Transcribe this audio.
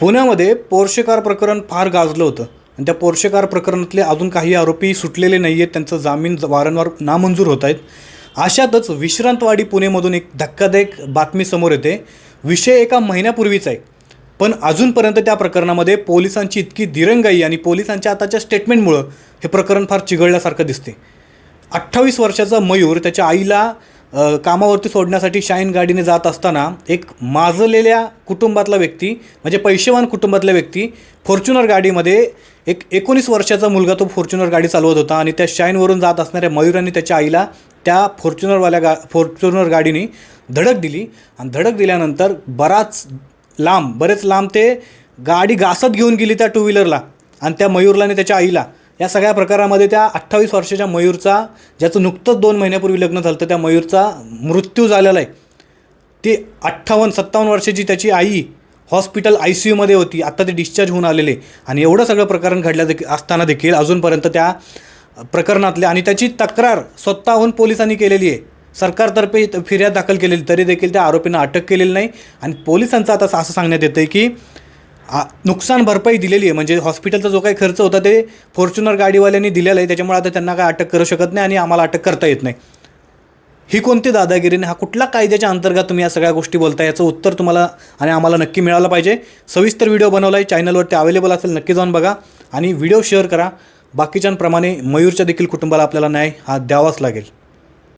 पुण्यामध्ये पोर्शेकार प्रकरण फार गाजलं होतं. आणि त्या पोर्शेकार प्रकरणातले अजून काही आरोपी सुटलेले नाही आहेत त्यांचं जामीन वारंवार नामंजूर होत आहेत. अशातच विश्रांतवाडी पुणेमधून एक धक्कादायक बातमी समोर येते. विषय एका महिन्यापूर्वीचा आहे. पण अजूनपर्यंत त्या प्रकरणामध्ये पोलिसांची इतकी दिरंगाई आणि पोलिसांच्या आताच्या स्टेटमेंटमुळं हे प्रकरण फार चिघळल्यासारखं दिसते. अठ्ठावीस वर्षाचा मयूर त्याच्या आईला कामावरती सोडण्यासाठी शाईन गाडीने जात असताना एक माजलेल्या कुटुंबातला व्यक्ती म्हणजे पैशेवान कुटुंबातला व्यक्ती फॉर्च्युनर गाडीमध्ये एक एकोणीस वर्षाचा मुलगा तो फॉर्च्युनर गाडी चालवत होता आणि त्या शाईनवरून जात असणाऱ्या मयुराने त्याच्या आईला त्या फॉर्च्युनरवाल्या गा फॉर्च्युनर गाडीने धडक दिली. आणि धडक दिल्यानंतर बराच लांब बरेच लांब ते गाडी घासत घेऊन गेली त्या टू व्हीलरला आणि त्या मयूरलाने आणि त्याच्या आईला. या सगळ्या प्रकारामध्ये त्या अठ्ठावीस वर्षाच्या मयूरचा ज्याचं नुकतंच दोन महिन्यापूर्वी लग्न झालं तर त्या मयूरचा मृत्यू झालेला आहे. ती अठ्ठावन्न सत्तावन्न वर्षाची त्याची आई हॉस्पिटल आय सी यूमध्ये होती. आत्ता ते डिस्चार्ज होऊन आलेले आणि एवढं सगळं प्रकरण घडल्या देखील असताना देखील अजूनपर्यंत त्या प्रकरणातले आणि त्याची तक्रार स्वतःहून पोलिसांनी केलेली आहे. सरकारतर्फे फिर्याद दाखल केलेली तरी देखील त्या आरोपींना अटक केलेली नाही. आणि पोलिसांचं आता असं सांगण्यात येतं आहे की आ- नुकसान भरपाई दिलेली आहे. म्हणजे हॉस्पिटलचा जो काही खर्च होता ते फॉर्च्युनर गाडीवाल्यांनी दिलेला आहे. त्याच्यामुळे आता त्यांना काय अटक करू शकत नाही आणि आम्हाला अटक करता येत नाही. ही कोणती दादागिरी हा कुठला कायद्याच्या अंतर्गत तुम्ही या सगळ्या गोष्टी बोलता याचं उत्तर तुम्हाला आणि आम्हाला नक्की मिळालं पाहिजे. सविस्तर व्हिडिओ बनवला आहे चॅनलवरती अवेलेबल असेल नक्की जाऊन बघा. आणि व्हिडिओ शेअर करा. बाकीच्यांप्रमाणे मयूरच्या देखील कुटुंबाला आपल्याला न्याय हा द्यावाच लागेल.